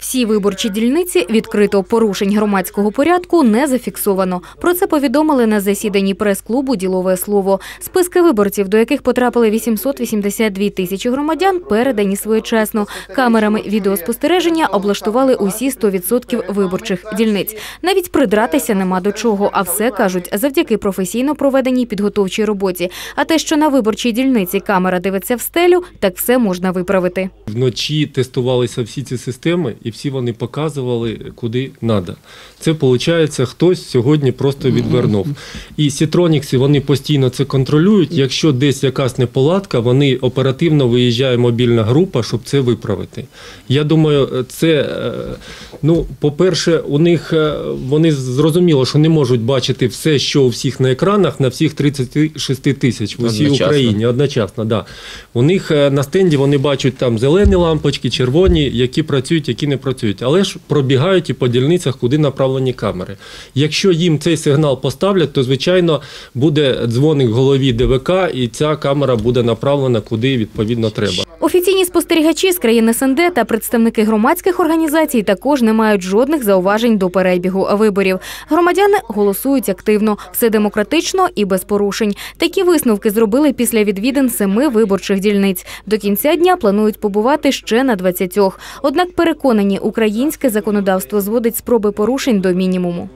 Всі виборчі дільниці відкрито порушень громадського порядку не зафіксовано. Про це повідомили на засіданні прес-клубу Ділове слово. Списки виборців, до яких потрапили 882 тисячі громадян, передані своєчасно. Камерами відеоспостереження облаштували усі 100% виборчих дільниць. Навіть придратися нема до чого, а все кажуть завдяки професійно проведеній підготовчій роботі. А те, що на виборчій дільниці камера дивиться в стелю, так все можна виправити. Вночі тестувалися всі ці системи, і всі вони показували, куди треба. Це виходить, хтось сьогодні просто відвернув. І сітронікси вони постійно це контролюють. Якщо десь якась неполадка, вони оперативно виїжджає мобільна група, щоб це виправити. Я думаю, це е, ну, по-перше, у них е, вони зрозуміло, що не можуть бачити все, що у всіх на екранах, на всіх 36 тисяч в усій Одночасно. Україні одночасно. Да. У них е, на стенді вони бачать там зелені лампочки, червоні, які працюють, які не працюють. Але ж пробігають і по дільницях, куди направлені камери. Якщо їм цей сигнал поставлять, то звичайно буде дзвоник в голові ДВК, і ця камера буде направлена куди відповідно треба. Офіційні спостерігачі з країн СНД та представники громадських організацій також не мають жодних зауважень до перебігу виборів. Громадяни голосують активно, все демократично і без порушень. Такі висновки зробили після відвідин семи виборчих дільниць. До кінця дня планують побувати ще на 20. Однак переконані, українське законодавство зводить спроби порушень до мінімуму.